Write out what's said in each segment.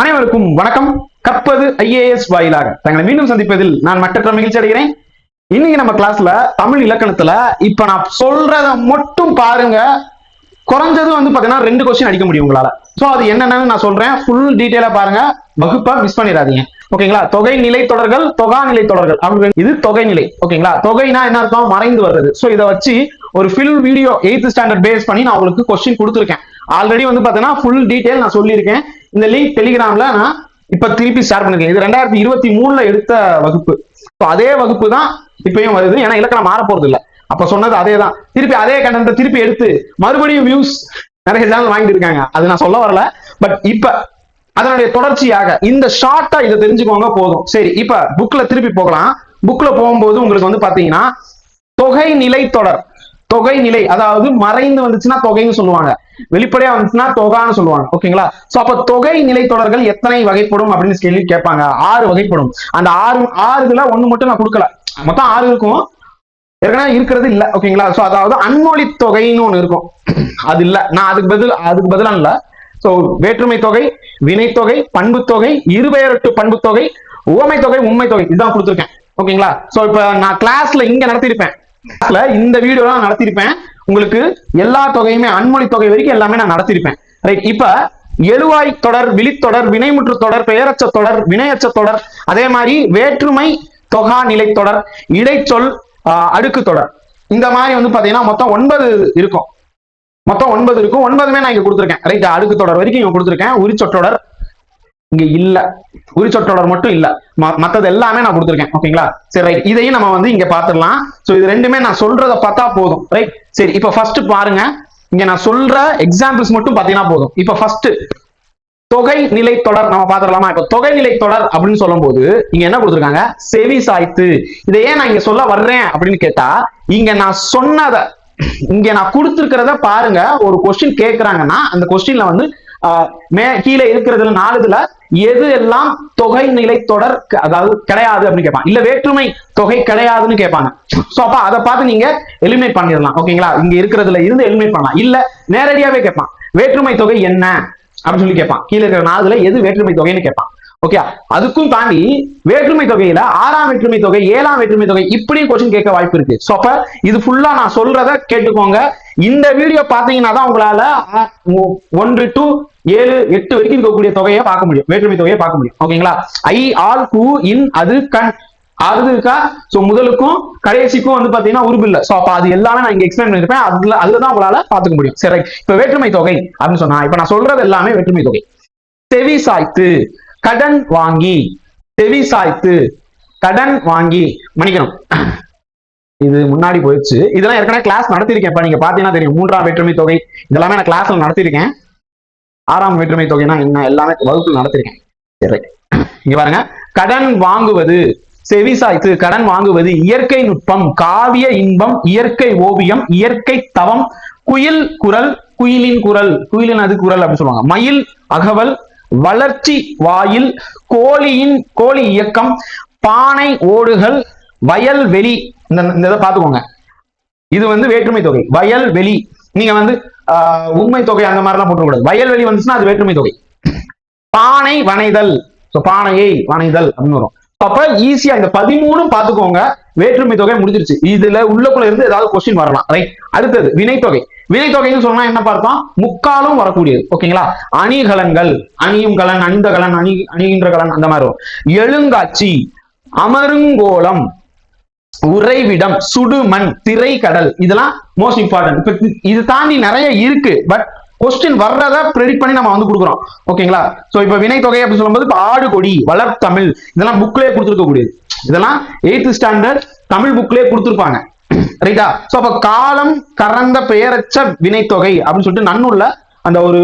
அனைவருக்கும் வணக்கம். கற்பது ஐஏஎஸ் வாயிலாக. தங்களை மீண்டும் சந்திப்பதில் நான் மற்ற மகிழ்ச்சி அடைகிறேன். இன்னைக்கு நம்ம கிளாஸ்ல தமிழ் இலக்கணத்துல இப்ப நான் சொல்றத மட்டும் பாருங்க. குறைஞ்சது வந்து பாத்தீங்கன்னா ரெண்டு கொஸ்டின் அடிக்க முடியும் உங்களால. சோ அது என்னென்னு நான் சொல்றேன். ஃபுல் டீட்டெயிலா பாருங்க. வகுப்பா மிஸ் பண்ணிடாதீங்க. ஓகேங்களா தொகை நிலை தொடர்கள் தொகா நிலை தொடர்கள். அப்படின்னு இது தொகை நிலை. ஓகேங்களா தொகைனா என்ன அர்த்தம்? மறைந்து வர்றது. சோ இதை வச்சு ஒரு full video eighth standard base பண்ணி நான் உங்களுக்கு கொஸ்டின் கொடுத்துருக்கேன். ஆல்ரெடி வந்து பாத்தீங்கன்னா ஃபுல் டீடைல் நான் சொல்லியிருக்கேன். இந்த லிங்க் டெலிகிராம்ல நான் இப்ப திருப்பி ஸ்டார்ட் பண்ணிருக்கேன். இது ரெண்டாயிரத்தி இருபத்தி மூணுல எடுத்த வகுப்பு. So அதே வகுப்பு தான் இப்பயும் வருது ஏன்னா இலக்கணம் மாற போறது இல்ல. அப்ப சொன்னது அதே தான் திருப்பி அதே கண்டென்ட் திருப்பி எடுத்து மறுபடியும் வியூஸ் நிறைய சேனல் வாங்கிட்டு இருக்காங்க. அது நான் சொல்ல வரல. பட் இப்ப அதனுடைய தொடர்ச்சியாக இந்த ஷார்ட்டா இதை தெரிஞ்சுக்கோங்க போதும். சரி இப்ப புக்ல திருப்பி போகலாம். புக்ல போகும்போது உங்களுக்கு வந்து பாத்தீங்கன்னா தொகை நிலை தொடர். தொகை நிலை அதாவது மறைந்து வந்துச்சுன்னா தொகைன்னு சொல்லுவாங்க. வெளிப்படையா வந்துச்சுன்னா தொகான்னு சொல்லுவாங்க. ஓகேங்களா? சோ அப்ப தொகை நிலை தொடர்கள் எத்தனை வகைப்படும் அப்படின்னு கேள்வி கேட்பாங்க. ஆறு வகைப்படும். அந்த ஆறு ஆறுல ஒண்ணு மட்டும் நான் கொடுக்கல. மொத்தம் ஆறு இருக்கும். ஏற்கனவே இருக்கிறது இல்ல. ஓகேங்களா? சோ அதாவது அன்மொழி தொகைன்னு ஒண்ணு இருக்கும். அது இல்ல. நான் அதுக்கு பதில் அதுக்கு பதிலா இல்ல. சோ வேற்றுமை தொகை வினைத்தொகை பண்பு தொகை இருபெயரட்டு பண்பு தொகை உவமை தொகை உண்மை தொகை. இதுதான் கொடுத்துருக்கேன். ஓகேங்களா? சோ இப்ப நான் கிளாஸ்ல இங்க நடத்திருப்பேன் இந்த வீடியோ நான் நடத்திருப்பேன் உங்களுக்கு எல்லா தொகையுமே அன்மொழி தொகை வரைக்கும் எல்லாமே நான் நடத்திருப்பேன் ரைட் இப்ப எழுவாய் தொடர் விழித்தொடர் வினைமுற்று தொடர் பெயரச்ச தொடர் வினையச்ச தொடர் அதே மாதிரி வேற்றுமை தொகா நிலை தொடர் இடைச்சொல் ஆஹ், அடுக்கு தொடர். இந்த மாதிரி வந்து பாத்தீங்கன்னா மொத்தம் ஒன்பது இருக்கும். மொத்தம் ஒன்பது இருக்கும். ஒன்பதுமே நான் இங்க கொடுத்துருக்கேன். ரைட் அடுக்கு தொடர் வரைக்கும் இங்க கொடுத்துருக்கேன். உரிச்சொற்றொடர் இங்க இல்ல. உரிச்சொற்றொடர் மட்டும் இல்ல. ம- மத்தது எல்லாமே நான் கொடுத்துருக்கேன். ஓகேங்களா சரி ரைட் இதையும் நம்ம வந்து இங்க பாத்துடலாம் சோ இது ரெண்டுமே நான் சொல்றத பார்த்தா போதும். ரைட் சரி இப்ப ஃபர்ஸ்ட் பாருங்க. இங்க நான் சொல்ற எக்ஸாம்பிள்ஸ் மட்டும் பாத்தீங்கன்னா போதும். இப்ப ஃபர்ஸ்ட் தொகை நிலை தொடர் நம்ம பாத்துடலாமா இப்ப தொகை நிலை தொடர் அப்படின்னு சொல்லும்போது இங்க என்ன கொடுத்துருக்காங்க? செவி சாய்த்து. இதை ஏன் நான் இங்க சொல்ல வர்றேன் அப்படின்னு கேட்டா இங்க நான் சொன்னத இங்க நான் கொடுத்துருக்கிறத பாருங்க. ஒரு கொஸ்டின் கேட்கறாங்கன்னா அந்த கொஸ்டின்ல வந்து ஆஹ், மே கீழே இருக்கிறதுல நாலுதுல எது எல்லாம் தொகை நிலை தொடர் அதாவது கிடையாது அப்படின்னு கேட்பாங்க. இல்ல வேற்றுமை தொகை கிடையாதுன்னு கேட்பாங்க. சோ அப்ப அதை பார்த்து நீங்க எளிமை பண்ணிடலாம். ஓகேங்களா? இங்க இருக்கிறதுல இருந்து எளிமை பண்ணலாம். இல்ல நேரடியாவே கேட்பான். வேற்றுமை தொகை என்ன? அப்படின்னு சொல்லி கேட்பான். கீழே இருக்கிற நாலுல எது வேற்றுமை தொகைன்னு கேட்பான். ஓகே? அதுக்கும் தாண்டி வேற்றுமை தொகையில ஆறாம் வேற்றுமை தொகை ஏழாம் வேற்றுமை தொகை இப்படியும் கொஸ்டின் கேட்க வாய்ப்பு இருக்கு. சோ அப்ப இது ஃபுல்லா நான் சொல்றத கேட்டுக்கோங்க. இந்த வீடியோ பாத்தீங்கன்னா தான் உங்களால ஒன்று டு ஏழு எட்டு வரைக்கும் இருக்கக்கூடிய தொகையை பார்க்க முடியும். வேற்றுமை தொகையை பார்க்க முடியும். ஓகேங்களா? ஐ ஆல் கு இன் அது கண். அது இருக்கா? சோ முதலுக்கும் கடைசிக்கும் வந்து பாத்தீங்கன்னா உருபு இல்ல. சோ அப்ப அது எல்லாமே நான் இங்க எக்ஸ்பிளைன் பண்ணிருப்பேன் அதுல அதுலதான் உங்களால பாத்துக்க முடியும். சரி இப்ப வேற்றுமை தொகை அப்படின்னு சொன்னா இப்ப நான் சொல்றது எல்லாமே வேற்றுமை தொகை. செவி சாய்த்து கடன் வாங்கி. செவி சாய்த்து கடன் வாங்கி. மன்னிக்கணும். இது முன்னாடி போயிடுச்சு. இதெல்லாம் ஏற்கனவே கிளாஸ் நடத்திருக்கேன் இப்ப நீங்க பாத்தீங்கன்னா தெரியும். மூன்றாம் வேற்றுமை தொகை. இதெல்லாமே நான் கிளாஸ்ல நடத்திருக்கேன் ஆறாம் வேற்றுமை தொகைனா என்ன? எல்லாமே வகுப்பு நடத்திருக்கேன். சரி. இங்க பாருங்க. கடன் வாங்குவது செவிசாய்த்து கடன் வாங்குவது இயற்கை நுட்பம் காவிய இன்பம் இயற்கை ஓவியம் இயற்கை தவம் குயில் குரல் குயிலின் குரல். குயிலின் அது குரல் அப்படின்னு சொல்லுவாங்க. மயில் அகவல் வளர்ச்சி வாயில் கோழியின் கோழி இயக்கம் பானை ஓடுகள் வயல் வெளி. இந்த இந்த இதை பார்த்துக்கோங்க. இது வந்து வேற்றுமை தொகை. வயல் வெளி. நீங்க வந்து ஆஹ், உண்மை தொகை அந்த மாதிரிலாம் போட்டுக்கூடாது வயல்வெளி வந்துச்சுன்னா அது வேற்றுமை தொகை. பானை வனைதல் ஸோ பானையை வனைதல் அப்படின்னு வரும். அப்ப ஈஸியா இந்த பதிமூணும் பாத்துக்கோங்க வேற்றுமை தொகை முடிஞ்சிருச்சு. இதுல உள்ளக்குள்ள இருந்து ஏதாவது கொஸ்டின் வரலாம். ரைட் அடுத்தது வினைத்தொகை. வினைத்தொகைன்னு சொன்னா என்ன பார்த்தோம் முக்காலும் வரக்கூடியது. ஓகேங்களா அணிகலன்கள். அணியும் கலன் அணிந்த கலன் அணி அணிகின்ற கலன் அந்த மாதிரி வரும். எழுங்காட்சி அமருங்கோலம். உறைவிடம் சுடுமண் திரை கடல் இதெல்லாம் மோஸ்ட் இம்பார்ட்டன்ட் இப்ப இது- தாண்டி நிறைய இருக்கு பட் கொஸ்டின் வர்றத ப்ரெடிக்ட் பண்ணி நம்ம வந்து கொடுக்குறோம். ஓகேங்களா சோ இப்ப வினை தொகை அப்படின்னு சொல்லும்போது இப்ப ஆடு கொடி வளர்த்தமிழ் இதெல்லாம் புக்லயே கொடுத்துருக்க கூடியது இதெல்லாம் எயித்து ஸ்டாண்டர்ட் தமிழ் புக்லயே கொடுத்துருப்பாங்க. ரைட்டா சோ அப்ப காலம் கறந்த பெயரச்ச வினைத்தொகை அப்படின்னு சொல்லிட்டு நன்னுள்ள அந்த ஒரு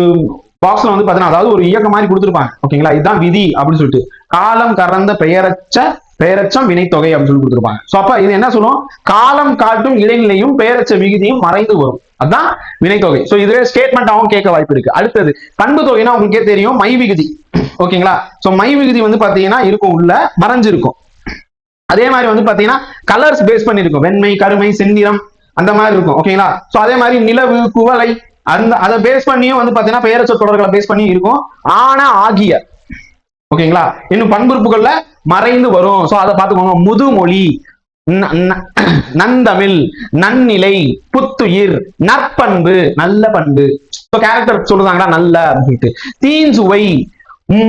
பாக்ஸ்ல வந்து பாத்தீங்கன்னா அதாவது ஒரு இயக்கம் மாதிரி கொடுத்துருப்பாங்க. ஓகேங்களா இதுதான் விதி அப்படின்னு சொல்லிட்டு. காலம் கறந்த பெயரச்ச பெயரச்சம் வினைத்தொகை அப்படின்னு சொல்லி கொடுத்துருப்பாங்க. சோ அப்ப இது என்ன சொல்லும்? காலம் காட்டும் இடைநிலையும் பெயரச்ச விகுதியும் மறைந்து வரும். அதான் வினைத்தொகை. சோ இதுவே ஸ்டேட்மெண்ட்டாகவும் கேட்க வாய்ப்பு இருக்கு. அடுத்தது பண்பு தொகைனா உங்களுக்கே தெரியும் மை விகுதி. ஓகேங்களா? சோ மை விகுதி வந்து பாத்தீங்கன்னா இருக்கும் உள்ள மறைஞ்சிருக்கும். அதே மாதிரி வந்து பாத்தீங்கன்னா கலர்ஸ் பேஸ் பண்ணிருக்கும் வெண்மை கருமை செந்நிறம் அந்த மாதிரி இருக்கும். ஓகேங்களா? சோ அதே மாதிரி நிலவு குவளை அந்த அதை பேஸ் பண்ணியும் வந்து பாத்தீங்கன்னா பெயரச்ச தொடர்களை பேஸ் பண்ணி இருக்கும். ஆன ஆகிய ஓகேங்களா? இன்னும் பண்புறுப்புகள்ல மறைந்து வரும். சோ அதை பார்த்துக்கோங்க. முதுமொழி நந்தமிழ் நன்னிலை புத்துயிர் நற்பண்பு நல்ல பண்பு. இப்போ கேரக்டர் சொல்லுதாங்களா நல்ல அப்படின்ட்டு தீஞ்சுவை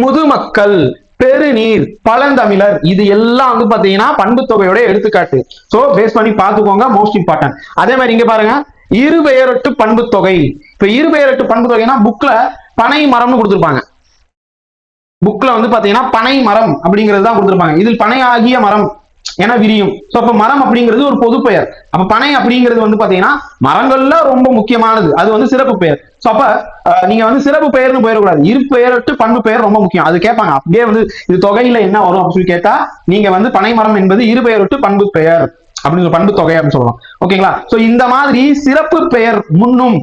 முதுமக்கள் பெருநீர் பழந்தமிழர். இது எல்லாம் வந்து பாத்தீங்கன்னா பண்பு தொகையோட எடுத்துக்காட்டு. சோ பேஸ் பண்ணி பார்த்துக்கோங்க. மோஸ்ட் இம்பார்ட்டன்ட் அதே மாதிரி இங்க பாருங்க. இருபெயரட்டு பண்பு தொகை இப்ப இருபெயரட்டு பண்பு தொகைனா புக்ல பனை மரம்னு கொடுத்துருப்பாங்க. புக்ல வந்து பாத்தீங்கன்னா பனை மரம் அப்படிங்கிறது தான் கொடுத்துருப்பாங்க. இதில் பனை ஆகிய மரம் என விரியும். சோ அப்ப மரம் அப்படிங்கிறது ஒரு பொது பெயர். அப்ப பனை அப்படிங்கிறது வந்து பாத்தீங்கன்னா மரங்கள்ல ரொம்ப முக்கியமானது. அது வந்து சிறப்பு பெயர். சோ அப்ப அஹ், நீங்க வந்து சிறப்பு பெயர்னு போயிடக்கூடாது. இரு பெயர்ட்டு பண்பு பெயர் ரொம்ப முக்கியம். அது கேட்பாங்க. அப்படியே வந்து இது தொகையில என்ன வரும் அப்படின்னு சொல்லி கேட்டா நீங்க வந்து பனை மரம் என்பது இரு பெயர்ட்டு பண்பு பெயர். அப்படின்னு ஒரு பண்பு தொகை அப்படின்னு சொல்லலாம் ஓகேங்களா? சோ இந்த மாதிரி சிறப்பு பெயர் முன்னும்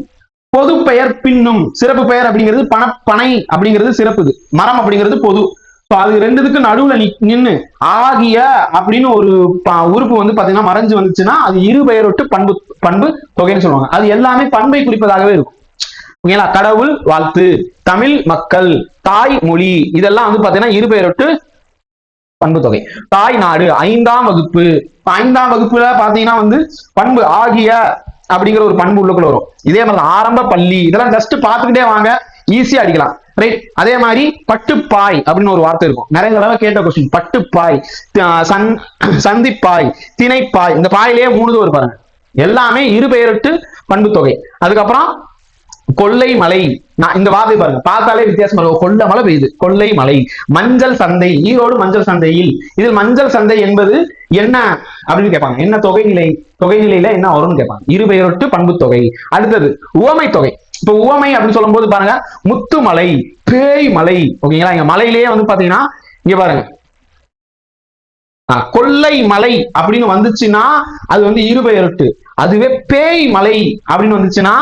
பொது பெயர் பின்னும். சிறப்பு பெயர் அப்படிங்கிறது பண பனை அப்படிங்கிறது சிறப்புது. மரம் அப்படிங்கிறது பொது. ஸோ அது ரெண்டுத்துக்கு நடுவுல நி நின்னு ஆகிய அப்படின்னு ஒரு ப- உறுப்பு வந்து பாத்தீங்கன்னா மறைஞ்சு வந்துச்சுன்னா அது இரு பெயரொட்டு பண்பு பண்பு தொகைன்னு சொல்லுவாங்க. அது எல்லாமே பண்பை குறிப்பதாகவே இருக்கும். ஓகேங்களா? கடவுள் வாழ்த்து. தமிழ் மக்கள். தாய் மொழி. இதெல்லாம் வந்து பாத்தீங்கன்னா இரு பெயரொட்டு பண்பு தொகை. தாய் நாடு. ஐந்தாம் வகுப்பு. ஐந்தாம் வகுப்புல பாத்தீங்கன்னா வந்து பண்பு ஆகிய அப்படிங்கிற ஒரு பண்பு உள்ளுக்குள்ள வரும். இதே மாதிரி ஆரம்ப பள்ளி இதெல்லாம் ஜஸ்ட் பார்த்துக்கிட்டே வாங்க ஈஸியா அடிக்கலாம். ரைட் அதே மாதிரி பட்டுப்பாய் அப்படின்னு ஒரு வார்த்தை இருக்கும். நிறைய தடவை கேட்ட கொஸ்டின் பட்டுப்பாய் சந் சந்திப்பாய் திணைப்பாய் இந்த பாயிலேயே மூணு ஒரு பாருங்க. எல்லாமே இரு பெயரிட்டு பண்பு தொகை. அதுக்கப்புறம் கொள்ளை மலை. நான் இந்த வார்த்தை பாருங்க. பார்த்தாலே வித்தியாசம் கொள்ள மழை பெய்யுது. கொள்ளை மலை. மஞ்சள் சந்தை. ஈரோடு மஞ்சள் சந்தையில். இதில் மஞ்சள் சந்தை என்பது என்ன அப்படின்னு கேட்பாங்க. என்ன தொகை நிலை? தொகை நிலையில என்ன வரும்னு கேட்பாங்க. இருபெயரொட்டு பண்பு தொகை. அடுத்தது உவமை தொகை. இப்ப உவமை அப்படின்னு சொல்லும் போது பாருங்க முத்துமலை பேய் மலை. ஓகேங்களா? இங்க மலையிலேயே வந்து பாத்தீங்கன்னா இங்க பாருங்க. கொள்ளை மலை அப்படின்னு வந்துச்சுன்னா அது வந்து இருபெயரொட்டு. அதுவே பேய் மலை அப்படின்னு வந்துச்சுன்னா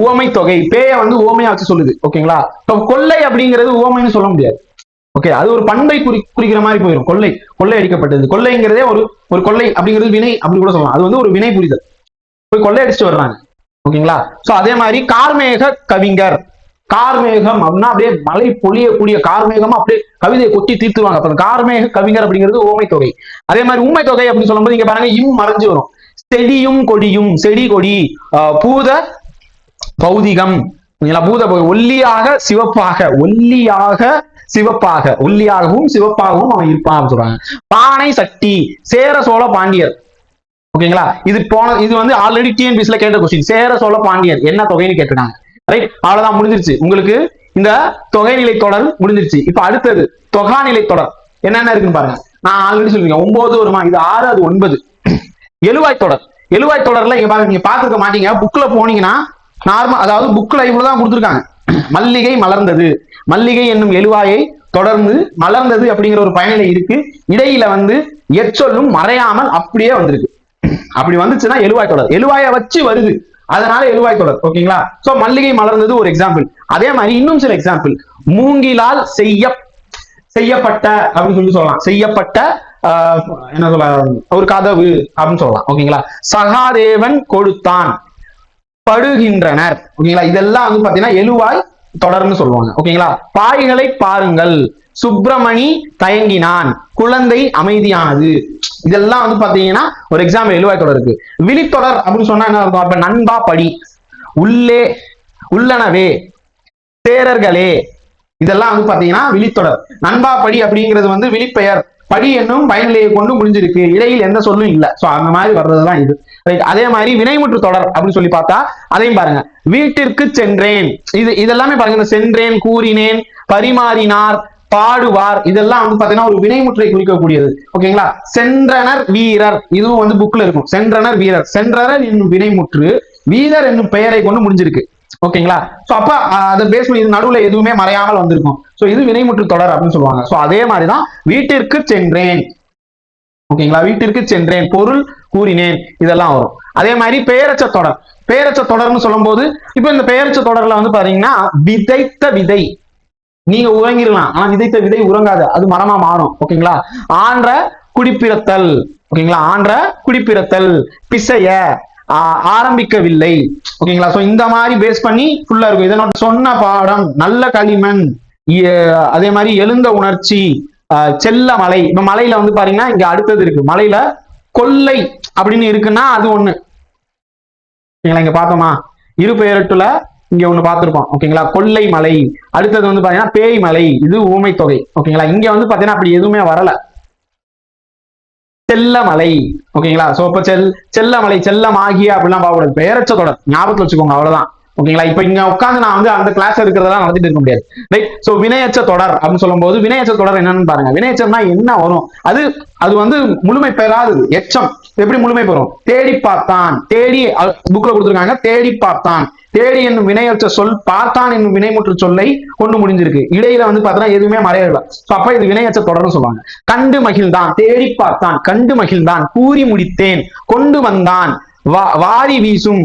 உவமை தொகை. பேய வந்து உவமையா வச்சு சொல்லுது. ஓகேங்களா? இப்போ கொள்ளை அப்படிங்கிறது உவமைன்னு சொல்ல முடியாது. ஓகே அது ஒரு பண்பை குறி குறிக்கிற மாதிரி போயிடும் கொள்ளை கொள்ளை அடிக்கப்பட்டது. கொள்ளைங்கிறதே ஒரு ஒரு கொள்ளை அப்படிங்கிறது வினை அப்படி கூட சொல்லலாம். அது வந்து ஒரு வினை புரிதல். போய் கொள்ளை அடிச்சுட்டு வர்றாங்க. ஓகேங்களா? சோ அதே மாதிரி கார்மேக கவிஞர். கார்மேகம் அப்படின்னா அப்படியே மலை பொழியக்கூடிய கார்மேகமா அப்படியே கவிதையை கொட்டி தீர்த்துருவாங்க. அப்ப கார்மேக கவிஞர் அப்படிங்கிறது ஓமை தொகை. அதே மாதிரி உண்மை தொகை அப்படின்னு சொல்லும்போது இங்க பாருங்க இம் மறைஞ்சு வரும். செடியும் கொடியும் செடி கொடி பூத பௌதிகம். பூத ஒல்லியாக சிவப்பாக ஒல்லியாக சிவப்பாக ஒல்லியாகவும் சிவப்பாகவும் அவன் இருப்பான் அப்படின்னு சொல்றாங்க. பானை சட்டி சேர சோழ பாண்டியர். ஓகேங்களா? இது போன இது வந்து ஆல்ரெடி டிஎன்பிசில கேட்ட கொஸ்டின் சேர சோழ பாண்டியர் என்ன தொகைன்னு கேட்டிருக்காங்க. ரைட் அவ்வளவுதான் முடிஞ்சிருச்சு. உங்களுக்கு இந்த தொகைநிலை தொடர் முடிஞ்சிருச்சு. இப்ப அடுத்தது தொகாநிலை தொடர். என்னென்ன இருக்குன்னு பாருங்க. நான் ஆல்ரெடி சொல்லிருக்கேன் ஒன்பது வருமா? இது ஆறு அது ஒன்பது. எழுவாய் தொடர். எழுவாய் தொடர்ல இங்க பாருங்க நீங்க பாத்துக்க மாட்டீங்க. புக்ல போனீங்கன்னா நார்மல் அதாவது புக்ல இவ்வளவுதான் கொடுத்துருக்காங்க. மல்லிகை மலர்ந்தது. மல்லிகை என்னும் எழுவாயை தொடர்ந்து மலர்ந்தது அப்படிங்கிற ஒரு பயனில இருக்கு. இடையில வந்து எச்சொல்லும் மறையாமல் அப்படியே வந்திருக்கு. அப்படி வந்துச்சுன்னா எழுவாய் தொடர். எழுவாயை வச்சு வருது. அதனால எழுவாய் தொடர். ஓகேங்களா? சோ மல்லிகை மலர்ந்தது ஒரு எக்ஸாம்பிள் அதே மாதிரி இன்னும் சில எக்ஸாம்பிள் மூங்கிலால் செய்ய செய்யப்பட்ட அப்படின்னு சொல்லி சொல்லலாம். செய்யப்பட்ட என்ன சொல்ல ஒரு கதவு அப்படின்னு சொல்லலாம். ஓகேங்களா? சகாதேவன் கொடுத்தான். படுகின்றனர். ஓகேங்களா? இதெல்லாம் வந்து பாத்தீங்கன்னா எழுவாய் தொடர்னு சொல்லுவாங்க. ஓகேங்களா? பாய்களை பாருங்கள். சுப்பிரமணி தயங்கினான். குழந்தை அமைதியானது. இதெல்லாம் வந்து பாத்தீங்கன்னா ஒரு எக்ஸாம்பிள் எழுவாய் தொடர் இருக்கு. விழித்தொடர் அப்படின்னு சொன்னா என்ன அர்த்தம்? அப்ப நண்பா படி. உள்ளே உள்ளனவே தேரர்களே இதெல்லாம் வந்து பாத்தீங்கன்னா விழித்தொடர். நண்பா படி அப்படிங்கிறது வந்து விழிப்பெயர். படி என்னும் பயனிலையை கொண்டு முடிஞ்சிருக்கு. இடையில் எந்த சொல்லும் இல்ல. சோ அந்த மாதிரி வர்றதுதான் இது. ரைட் அதே மாதிரி வினைமுற்று தொடர் அப்படின்னு சொல்லி பார்த்தா அதையும் பாருங்க. வீட்டிற்கு சென்றேன். இது இதெல்லாமே பாருங்க. இந்த சென்றேன் கூறினேன் பரிமாறினார் பாடுவார். இதெல்லாம் வந்து பாத்தீங்கன்னா ஒரு வினைமுற்றை குறிக்கக்கூடியது. ஓகேங்களா சென்றனர் வீரர். இதுவும் வந்து புக்ல இருக்கும். சென்றனர் வீரர். சென்றனர் என்னும் வினைமுற்று வீரர் என்னும் பெயரை கொண்டு முடிஞ்சிருக்கு. ஓகேங்களா? சோ அப்ப அதை பேஸ் பண்ணி இது நடுவுல எதுவுமே மறையாமல் வந்திருக்கும். சோ இது வினைமுற்று தொடர் அப்படின்னு சொல்லுவாங்க. சோ அதே மாதிரிதான் வீட்டிற்கு சென்றேன். ஓகேங்களா? வீட்டிற்கு சென்றேன். பொருள் கூறினேன். இதெல்லாம் வரும். அதே மாதிரி பெயரச்ச தொடர். பெயரச்ச தொடர்னு சொல்லும்போது இப்ப இந்த பெயரச்ச தொடர்ல வந்து பாத்தீங்கன்னா விதைத்த விதை. நீங்க உறங்கிடலாம். ஆனா விதைத்த விதை உறங்காது. அது மரமா மாறும். ஓகேங்களா? ஆன்ற குடிப்பிறத்தல். ஓகேங்களா? ஆன்ற குடிப்பிறத்தல். பிசைய. ஆரம்பிக்கவில்லை. ஓகேங்களா? சோ இந்த மாதிரி பேஸ் பண்ணி ஃபுல்லா இருக்கும். இதனோட சொன்ன பாடம் நல்ல களிமண் இ- அதே மாதிரி எழுந்த உணர்ச்சி செல்ல மலை. இப்ப மலையில வந்து பாத்தீங்கன்னா இங்க அடுத்தது இருக்கு. மலையில கொல்லை அப்படின்னு இருக்குன்னா அது ஒண்ணு. ஓகேங்களா? இங்க பார்த்தோமா? இரு பெயரட்டுல இங்க ஒண்ணு பார்த்திருப்போம். ஓகேங்களா? கொல்லை மலை. அடுத்தது வந்து பாத்தீங்கன்னா பேய் மலை இது ஊமை தொகை ஓகேங்களா? இங்க வந்து பாத்தீங்கன்னா அப்படி எதுவுமே வரல. செல்லமலை. ஓகேங்களா சோ இப்ப செல் செல்லமலை செல்லம் ஆகிய அப்படிலாம் பார்க்கக்கூடாது பெயரச்ச தொடர். ஞாபகத்துல வச்சுக்கோங்க அவ்வளவுதான். ஓகேங்களா? இப்ப இங்க உட்காந்து நான் வந்து அந்த கிளாஸ் இருக்கிறதெல்லாம் நடந்துட்டு இருக்க முடியாது. ரைட் சோ வினையச்ச தொடர் அப்படின்னு சொல்லும் போது வினையச்ச தொடர் என்னன்னு பாருங்க. வினையச்சம்னா என்ன வரும்? அது அது வந்து முழுமை பெறாது எச்சம். எப்படி முழுமை பெறும்? தேடி பார்த்தான். தேடி புக்ல கொடுத்துருக்காங்க. தேடி பார்த்தான். தேடி என்னும் வினையற்ற சொல் பார்த்தான் என்னும் வினைமுற்று சொல்லை கொண்டு முடிஞ்சிருக்கு. இடையில வந்து பாத்தீங்கன்னா எதுவுமே மறையல அப்ப இது வினையற்ற தொடர்னு சொல்லுவாங்க. கண்டு மகிழ்ந்தான். தேடி பார்த்தான். கண்டு மகிழ்ந்தான். கூறி முடித்தேன். கொண்டு வந்தான். வாரி வீசும்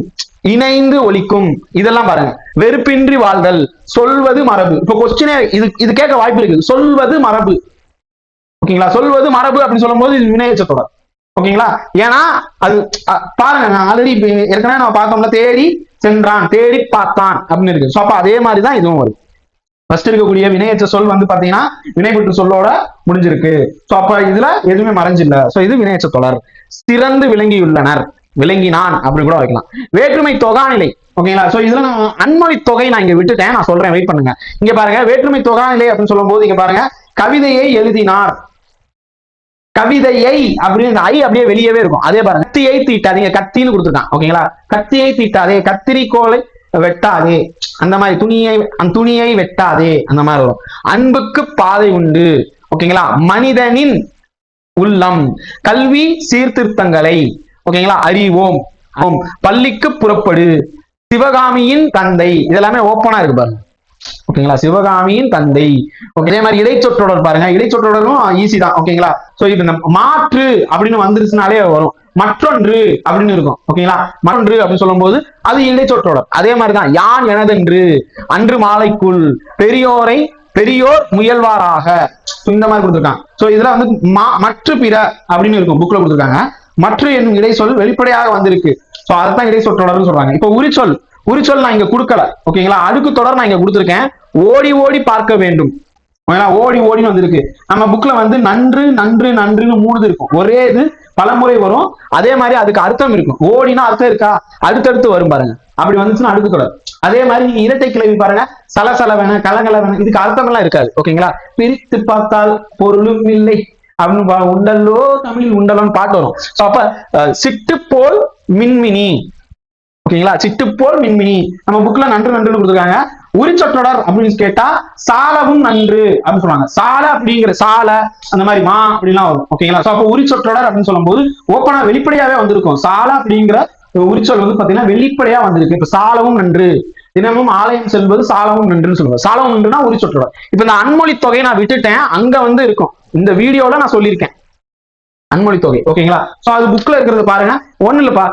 இணைந்து ஒழிக்கும் இதெல்லாம் பாருங்க. வெறுப்பின்றி வாழ்தல் சொல்வது மரபு. இப்ப கொஸ்டினே இது இது கேட்க வாய்ப்பு இருக்கு சொல்வது மரபு. ஓகேங்களா? சொல்வது மரபு அப்படின்னு சொல்லும்போது இது வினையச்ச தொடர் ஓகேங்களா? ஏன்னா அது பாருங்க நான் ஆல்ரெடி ஏற்கனவே நம்ம பார்த்தோம்ல தேடி சென்றான் தேடி பார்த்தான் அப்படின்னு இருக்கு. சோ அப்ப அதே மாதிரி தான் இதுவும் வரும். ஃபர்ஸ்ட் இருக்கக்கூடிய வினையச்ச சொல் வந்து பாத்தீங்கன்னா வினைபெற்று சொல்லோட முடிஞ்சிருக்கு. சோ அப்ப இதுல எதுவுமே மறைஞ்சில்ல. சோ இது வினையச்ச தொடர். சிறந்து விளங்கியுள்ளனர். விளங்கினான் அப்படின்னு கூட வைக்கலாம். வேற்றுமை தொகாநிலை. ஓகேங்களா சோ இதுல நான் அன்மொழி தொகை நான் இங்க விட்டுட்டேன். நான் சொல்றேன். வெயிட் பண்ணுங்க. இங்க பாருங்க. வேற்றுமை தொகாநிலை அப்படின்னு சொல்லும்போது இங்க பாருங்க. கவிதையை எழுதினார். கவிதையை அப்படின்னு ஐ அப்படியே வெளியவே இருக்கும். அதே பாருங்க. கத்தியை தீட்டாதீங்க கத்தின்னு கொடுத்துருக்கான் ஓகேங்களா கத்தியை தீட்டாதே. கத்திரிக்கோலை வெட்டாதே. அந்த மாதிரி துணியை அந்த துணியை வெட்டாதே. அந்த மாதிரி வரும். அன்புக்கு பாதை உண்டு. ஓகேங்களா மனிதனின் உள்ளம். கல்வி சீர்திருத்தங்களை ஓகேங்களா? அறிவோம் ஓம் பள்ளிக்கு புறப்படு. சிவகாமியின் தந்தை. இதெல்லாமே ஓப்பனா இருக்கு பாருங்க. ஓகேங்களா? சிவகாமியின் தந்தை. ஓகே அதே மாதிரி இடைச்சொற்றொடர் பாருங்க. இடைச்சொற்றொடரும் ஈஸி தான். ஓகேங்களா? சோ இது மாற்று அப்படின்னு வந்துருச்சுனாலே வரும். மற்றொன்று அப்படின்னு இருக்கும். ஓகேங்களா? மற்றொன்று அப்படின்னு சொல்லும்போது அது இடைச்சொற்றொடர் அதே மாதிரிதான் யான் எனதென்று. அன்று மாலைக்குள் பெரியோரை பெரியோர் முயல்வாராக. இந்த மாதிரி கொடுத்துருக்காங்க. சோ இதுல வந்து மா- மற்ற பிற அப்படின்னு இருக்கும். புக்ல கொடுத்துருக்காங்க. மற்ற என்னும் இடைச்சொல் வெளிப்படையாக வந்திருக்கு. சோ அதைத்தான் இடைச்சொற்றொடர்னு சொல்றாங்க. இப்போ உரிச்சொல். உரிச்சொல் நான் இங்க கொடுக்கல. ஓகேங்களா அடுக்கு தொடர் நான் இங்க கொடுத்துருக்கேன். ஓடி ஓடி பார்க்க வேண்டும். ஓகேங்களா ஓடி ஓடின்னு வந்திருக்கு. நம்ம புக்ல வந்து நன்று நன்று நன்றுன்னு மூணு இருக்கும். ஒரே இது பலமுறை வரும். அதே மாதிரி அதுக்கு அர்த்தம் இருக்கும். ஓடினா அர்த்தம் இருக்கா? அடுத்தடுத்து வரும் பாருங்க. அப்படி வந்துச்சுன்னா அடுக்கு தொடர். அதே மாதிரி நீங்க இரட்டை கிளவி பாருங்க. சலசலவென கலகலவென இதுக்கு அர்த்தம் எல்லாம் இருக்காது ஓகேங்களா பிரித்து பார்த்தால் பொருளும் இல்லை. அப்படின்னு பா- உண்டல்லோ தமிழ் உண்டலோன்னு பாட்டு வரும். ஸோ அப்ப அஹ், சிட்டு போல் மின்மினி. ஓகேங்களா? சிட்டு போல் மின்மினி. நம்ம புக்ல நன்று நன்றுன்னு கொடுத்துருக்காங்க. உரிச்சொற்றொடர் அப்படின்னு கேட்டா சாலவும் நன்று அப்படின்னு சொல்லுவாங்க. சால அப்படிங்கிற சால அந்த மாதிரி மா அப்படிலாம் வரும். ஓகேங்களா? சோ அப்ப உரிச்சொற்றொடர் அப்படின்னு சொல்லும்போது ஓப்பனா வெளிப்படையாவே வந்திருக்கும். சால அப்படிங்கிற உரிச்சொல் வந்து பாத்தீங்கன்னா வெளிப்படையா வந்திருக்கு. இப்ப சாலவும் நன்று. தினமும் ஆலயம் செல்வது சாலமும் நன்றுன்னு சொல்லுவாங்க. சாலவும் நன்றுனா சொற்றோட இப்ப இந்த அன்மொழி தொகையை நான் விட்டுட்டேன். அங்க வந்து இருக்கும். இந்த வீடியோல நான் சொல்லியிருக்கேன். அன்மொழி தொகை. ஓகேங்களா சோ அது புக்ல இருக்கிறது பாருங்க. ஒண்ணு இல்லப்பா.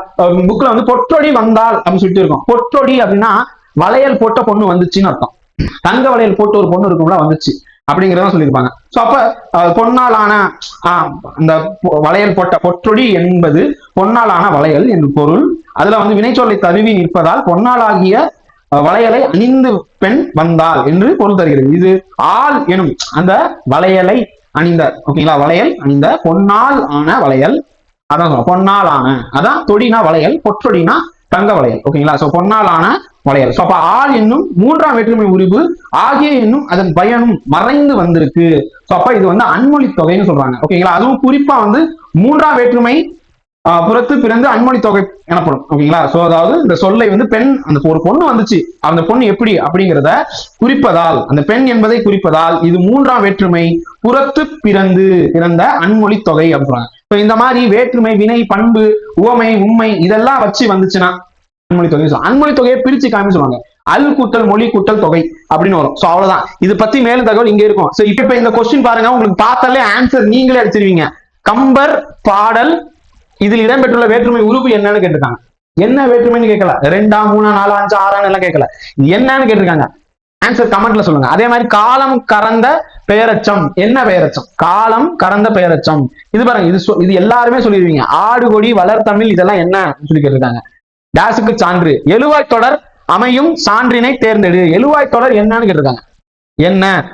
புக்ல வந்து பொற்றொடி வந்தால் அப்படின்னு சொல்லிட்டு இருக்கும். பொற்றொடி அப்படின்னா வளையல் போட்ட பொண்ணு வந்துச்சுன்னு அர்த்தம். தங்க வளையல் போட்ட ஒரு பொண்ணு இருக்கும்ல வந்துச்சு. அப்படிங்கிறத சொல்லியிருப்பாங்க. சோ அப்ப அஹ், பொன்னாலான ஆஹ், அந்த வளையல் போட்ட பொற்றொடி என்பது பொன்னாலான வளையல் என்று பொருள். அதுல வந்து வினைச்சொல்லை தருவி நிற்பதால் பொன்னாலாகிய வளையலை அணிந்து பெண் வந்தாள் என்று பொருள் தருகிறது. இது ஆள் எனும் அந்த வளையலை அணிந்த ஓகேங்களா வளையல் அணிந்த பொன்னால் ஆன வளையல். அதான் பொன்னால் ஆன. அதான் தொடினா வளையல் பொற்றொடினா தங்க வளையல் ஓகேங்களா சோ பொன்னால் ஆன வளையல். சோ அப்ப ஆள் என்னும் மூன்றாம் வேற்றுமை உரிவு ஆகிய என்னும் அதன் பயனும் மறைந்து வந்திருக்கு. சோ அப்ப இது வந்து அன்மொழி தொகைன்னு சொல்றாங்க ஓகேங்களா அதுவும் குறிப்பா வந்து மூன்றாம் வேற்றுமை புறத்து பிறந்து அன்மொழி தொகை எனப்படும். ஓகேங்களா? சோ அதாவது இந்த சொல்லை வந்து பெண் அந்த ஒரு பொண்ணு வந்துச்சு. அந்த பொண்ணு எப்படி? அப்படிங்கிறத குறிப்பதால் அந்த பெண் என்பதை குறிப்பதால் இது மூன்றாம் வேற்றுமை புறத்து பிறந்து பிறந்த அன்மொழி தொகை அப்படின்றாங்க. இந்த மாதிரி வேற்றுமை வினை பண்பு உவமை உண்மை இதெல்லாம் வச்சு வந்துச்சுன்னா அன்மொழி தொகை. அன்மொழி தொகையை பிரிச்சு காமி சொல்லுவாங்க. அல் கூட்டல் மொழி கூட்டல் தொகை அப்படின்னு வரும். சோ அவ்வளவுதான். இது பத்தி மேலும் தகவல் இங்க இருக்கும். சோ இப்ப இந்த கொஸ்டின் பாருங்க. உங்களுக்கு பார்த்தாலே ஆன்சர் நீங்களே அடிச்சிருவீங்க. கம்பர் பாடல் இதில் இடம்பெற்றுள்ள வேற்றுமை உருவு என்னன்னு கேட்டிருக்காங்க. என்ன வேற்றுமைன்னு கேட்கல? ரெண்டா மூணா நாலா அஞ்சு ஆறான்னு எல்லாம் கேட்கல. என்னன்னு கேட்டிருக்காங்க. ஆன்சர் கமெண்ட்ல சொல்லுங்க. அதே மாதிரி காலம் கறந்த பெயரச்சம் என்ன பெயரச்சம் காலம் கறந்த பெயரச்சம் இது பாருங்க இது சொ- இது எல்லாருமே சொல்லிடுவீங்க ஆடு கொடி வளர் தமிழ் இதெல்லாம் என்ன சொல்லி கேட்டிருக்காங்க? டேஸுக்கு சான்று. எழுவாய் தொடர் அமையும் சான்றினை தேர்ந்தெடு. எழுவாய் தொடர் என்னன்னு கேட்டிருக்காங்க. என்ன?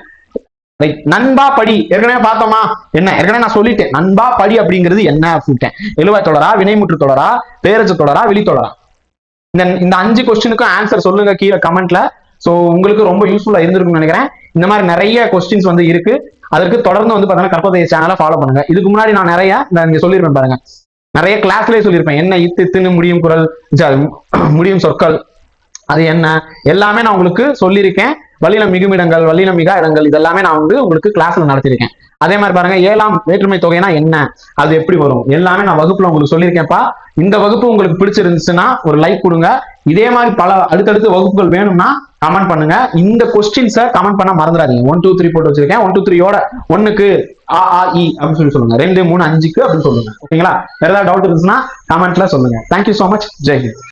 ரைட் நண்பா படி. ஏற்கனவே பார்த்தோமா? என்ன? ஏற்கனவே நான் சொல்லிட்டேன். நண்பா படி அப்படிங்கிறது என்ன சொல்லிட்டேன் எழுவாய் தொடரா வினைமுற்று தொடரா பேரச்சு தொடரா வெளித்தொடரா இந்த இந்த அஞ்சு கொஸ்டினுக்கும் ஆன்சர் சொல்லுங்க கீழே கமெண்ட்ல ஸோ உங்களுக்கு ரொம்ப யூஸ்ஃபுல்லா இருந்திருக்கும்னு நினைக்கிறேன். இந்த மாதிரி நிறைய கொஸ்டின்ஸ் வந்து இருக்கு. அதற்கு தொடர்ந்து வந்து பார்த்தீங்கன்னா கற்பதைய சேனலை ஃபாலோ பண்ணுங்க. இதுக்கு முன்னாடி நான் நிறைய நான் இங்க சொல்லியிருப்பேன் பாருங்க. நிறைய கிளாஸ்லயே சொல்லியிருப்பேன். என்ன இத்து இத்துன்னு முடியும் குரல் முடியும் சொற்கள் அது என்ன? எல்லாமே நான் உங்களுக்கு சொல்லியிருக்கேன். வல்லின மிகுமிடங்கள் வல்லின மிக இடங்கள் இதெல்லாமே நான் வந்து உங்களுக்கு கிளாஸ்ல நடத்திருக்கேன். அதே மாதிரி பாருங்க ஏழாம் வேற்றுமை தொகைனா என்ன? அது எப்படி வரும்? எல்லாமே நான் வகுப்புல உங்களுக்கு சொல்லியிருக்கேன்ப்பா. இந்த வகுப்பு உங்களுக்கு பிடிச்சிருந்துச்சுன்னா ஒரு லைக் கொடுங்க. இதே மாதிரி பல அடுத்தடுத்து வகுப்புகள் வேணும்னா கமெண்ட் பண்ணுங்க. இந்த கொஸ்டின்ஸை கமெண்ட் பண்ண மறந்துடாதீங்க. ஒன் டூ த்ரீ போட்டு வச்சிருக்கேன். ஒன் டூ த்ரீயோட ஒன்னுக்கு ஆ ஆ இ அப்படின்னு சொல்லி சொல்லுங்க. ரெண்டு மூணு அஞ்சுக்கு அப்படின்னு சொல்லுங்க. ஓகேங்களா? வேற ஏதாவது டவுட் இருந்துச்சுன்னா கமெண்ட்ல சொல்லுங்க. தேங்க்யூ ஸோ மச் ஜெய்ஹிந்த்